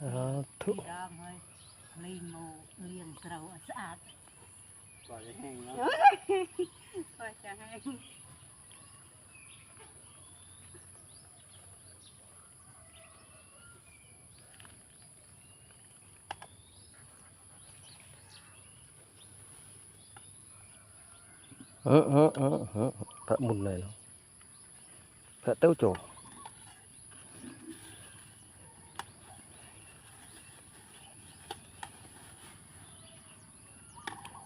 สาธุดามให้ลีงโมเลี้ยงเราสะอาด ก่อนจะแห้งเนาะ ก็จะให้ เออเออเออเออพระ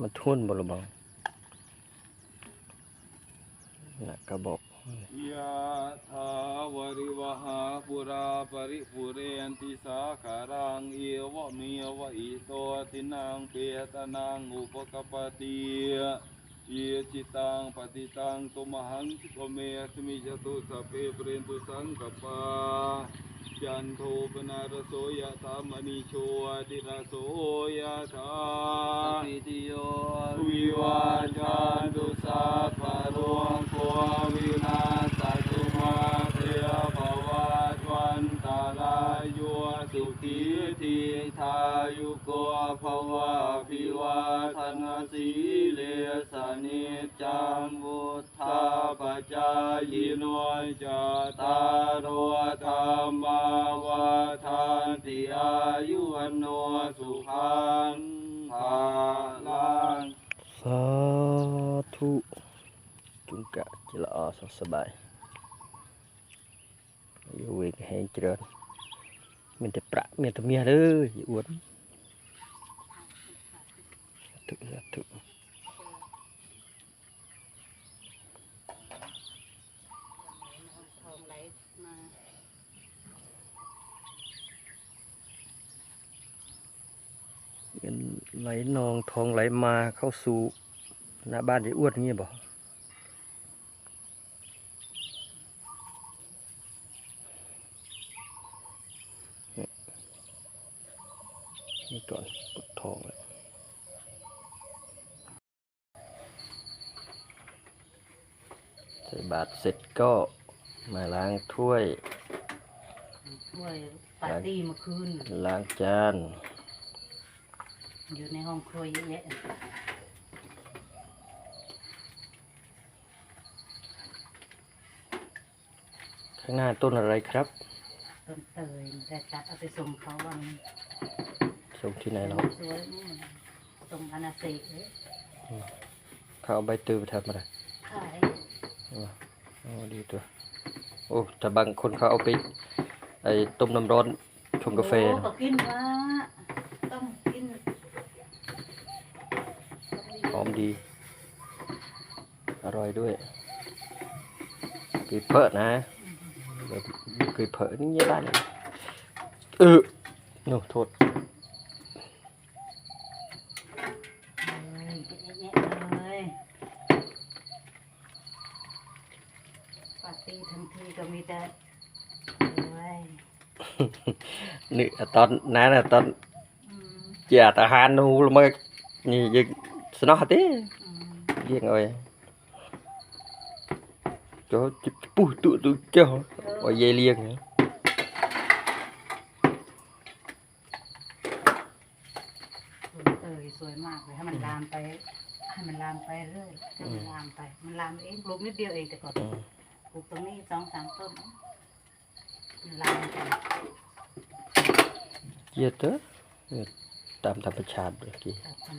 มันทุ่นบหรือเปล่าน่ะกระบอกยะถาวริวหาปุราปริปุเรนติสาคารังเอวะเมีวะอิโตตินังเปตนังอุปกปติเยจิตังปฏิตังตุมหังสิโกเมสมิจตุสัพเพเปรนตุสังกปา จันโทปนารโสยะธามณิโชติรโสยะธาปิติโยวิวาจันตุสัพพะโรโควินาศตุมา วันโนสุขังภาลัง สาธุจุงกะจิละอาสุขสบายอยู่เวกแห่งเจริญมีแต่ประมีแต่เมียเ ไหลนองทองไหลมาเข้าสู่หน้าบ้านอย่าอวดงี้บ่นี่ก่อนปลดทองแล้วใส่บาตรเสร็จก็มาล้างถ้วยช่วยปาร์ตี้เมื่อคืนล้างจาน อยู่ในห้องครัวเยอะแยะข้างหน้าต้นอะไรครับ ต้นเตยแต่ตัดเอาไปส่งเขาวันส่งที่ไหนเราสวยนี่ส่งอนาเซกเลยเขาเอาใบตือไปทำอะไรขายอ๋ออ๋อดีตัว โอ้แต่บางคนเขาเอาไปไอ้ต้มน้ำร้อนชงกาแฟโอ้นะก็กินว่า ดี อร่อยด้วยกีเพิดนะแบบกีเพิดนี่ได้เลยเออโน้โทษ เลยเยอะแยะเลยปาร์ตี้ ทั้งทีก็มีแต่เลยนี่ตอนนั้นน่ะตอนอืมเจียทหารนูลงมานี่ยังสนอติอืมเรียงเอาไว้ cho pu tụ tụ cho ở dây liêng nữa สวยเตยสวยมากเลยให้มันลามไปให้มันลามไปเรื่อยให้มันลามไป มันลามเองปลูกนิดเดียวเองแต่ก่อน ừ. ปลูกตรงนี้สองสามต้นนะมันลามไป chia tớ tam tam chặt được kì ตัดมัน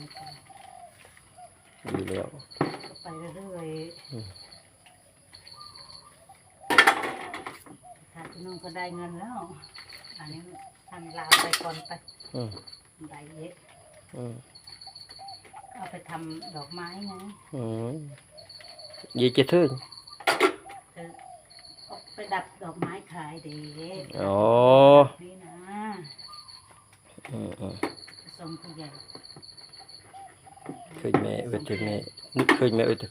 ไป đi leo ไปเรื่อยๆถ้าที่นู่นก็ได้เงินแล้ว อันนี้ทำลามไปก่อนไปได้เยอะเอาไปทำดอกไม้ไง Ừ. gì chia thứ คือเอาไปดับดอกไม้ขายดี ồ นี่นะ ừ, ừ. ส่งผู้ใหญ่ khơi mẹ ơi thì mẹ nước khơi mẹ ơi thì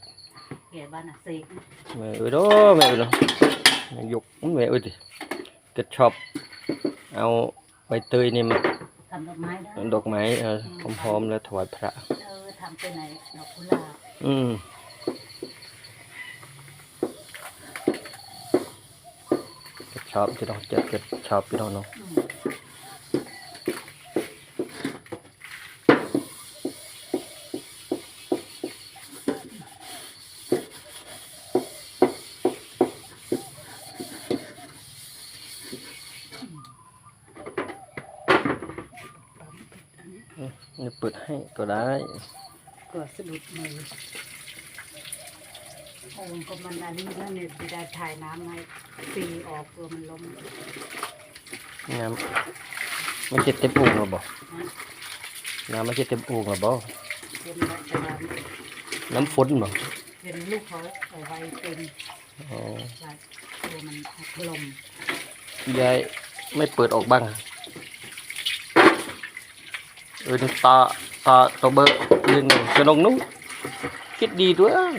เกี่ยบ้านอะเสกนะ mẹ ơi đó mẹ ơi đó mẹ dục mẹ ơi thì kết shop ao bay tươi นี่มาทำดอกไม้ได้ดอกไม้เออหอมๆแล้วถวายพระเออทำไปไหนดอกกุหลาบอืมชอบพี่น้องเจ็ดเจ็ดชอบพี่น้องเนาะ อืม เปิดให้ก็ได้ ก็สะดุดมือโอ้ก็มันอันนี้แล้วเนี่ยจะได้ถ่ายน้ำให้ปีออกตัวมันล้มน้ำมันจะเต็มโอ่งหรือบ่น้ำมันจะเต็มโอ่งหรือบ่เป็นแบบแต่ว่าน้ำฝนบ่เป็นลูกเขาเอาไว้เป็นอ๋อแบบตัวมันถล่มยายไม่เปิดออกบ้าง เออนี่ตาตาตัวเบอร์เรื่องจะลงนู้นคิดดีด้วย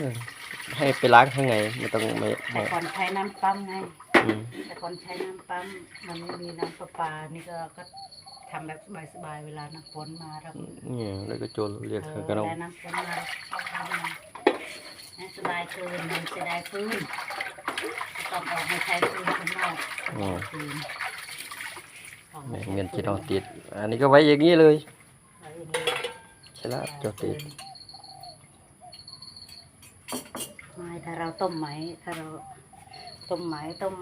ให้ไปล้างข้างในไม่ต้องไม่แต่ไม่ก่อนใช้น้ำปั๊มไงอืมแต่ก่อนใช้น้ำปั๊มมันไม่มีน้ำประปานี่ก็ก็ทำแบบสบายๆเวลาน้ำฝนมาเรานี่แล้วก็โจรเรียกเอเขาอก็ต้องได้น้ำฝนมาเข้าทำมาให้สบายเกินมันจะได้ฟื้นต้องออกมาใช้ฟื้นข้างนอกอืมฟื้นออกมาแม่ใช้เงินฟื้ที่เราติด อันนี้ก็ไว้อย่างนี้เลย ไว้อย่างนี้ใช่แล้วเจ้าติดไม่ถ้าเราต้มไหมถ้าเราต้มไหมต้ม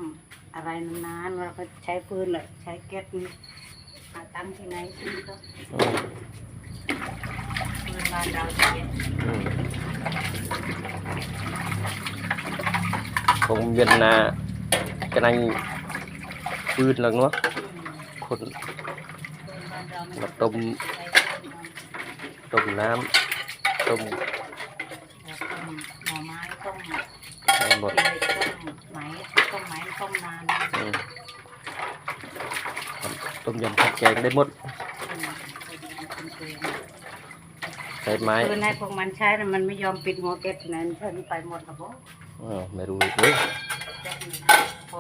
อะไรนานๆเราก็ใช้ฟืนเลยใช้แก๊สนี่หาตั้งที่ไหนที่ก็อืมฟืนบ้านเราจะเย็นอืมคงเวียนนากำลังปืนหลังเนาะคนฟืนบ้านเรามันมาต้มใช้ฟืนเอา ต้มน้ำต้มแล้วต้มหน่อไม้ต้มให้หมดกินเลยต้มไหมต้มไหมต้มนานนะอืมทำต้มยำผัดแกงได้หมดอืมเป็นฟืนใช้ไม้ฟืนให้พวกมันใช้น่ะมันไม่ยอมปิดหัวแก๊สนั้นเพิ่นไปหมดครับผมอ้าวไม่รู้อีกเลยแก๊สนี่พอ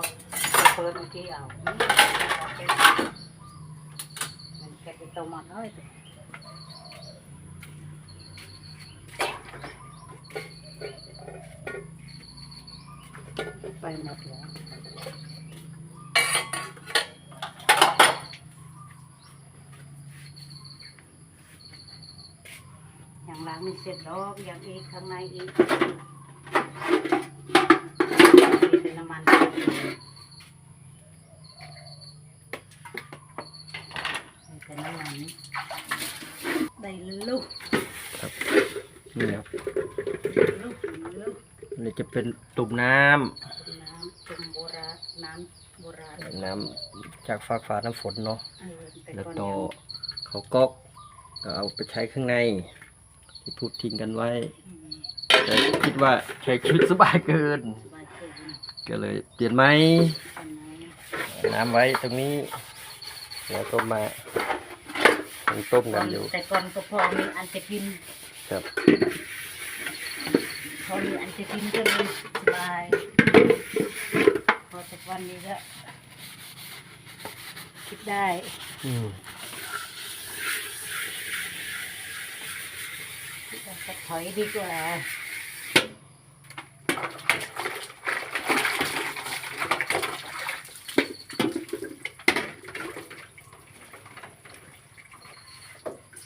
เปิดเมื่อกี้เอาอืมเอาแก๊สมันแก๊สไปต้มหมดเลย หมดแล้วอย่างล้างไม่เสร็จดอกอย่างอีกข้างในอีกเป็นน้ำมันเป็นน้ำมันได้ลูกนี่ครับ ลูกลูก นี่จะเป็นตุ่มน้น้ำจุ่มโบราณน้ำโบราณำ น้ำจากฟากฟ้าน้ำฝนเนาะเออแต่แล้วก่อนก็ยังเขาก๊อกก็เอาไปใช้ข้างใน ที่พูดทิ้งกันไว้อืมแต่คิดว่าใช้ชีวิตสบายเกินสบายเกินก็เลยเปลี่ยนไหมอันไหนน้ำไว้ตรงนี้ แล้วก็มายังต้มก่กัอนนอยู่ แต่ก่อนก็พอมีอันจะกินครับพอมีอันจะกินก็เลยสบาย พอจากวันนี้ก็ คิดได้อืมคิดว่าจะถอยดีกว่า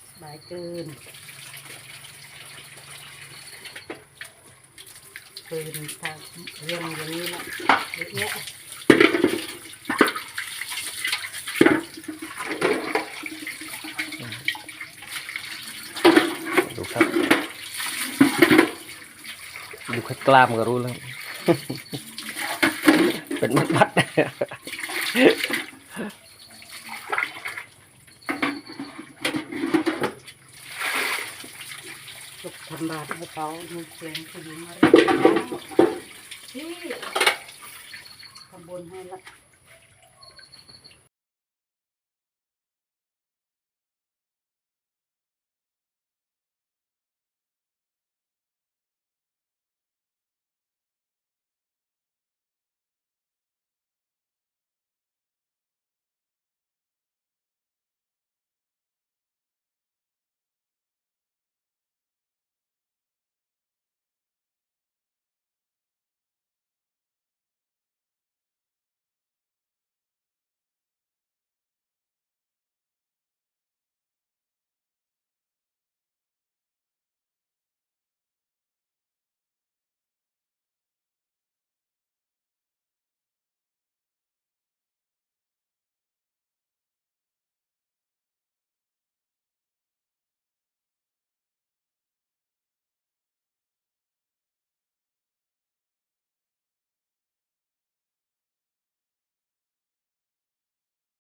สบายเกินปืนทางเรียงอย่างนี้นะเยอะแยะ ดูครับ ดูแค่กล้ามก็รู้แล้ว เป็นมัดมัดทำบาตรให้เขามีเสียงผู้หญิงมาเร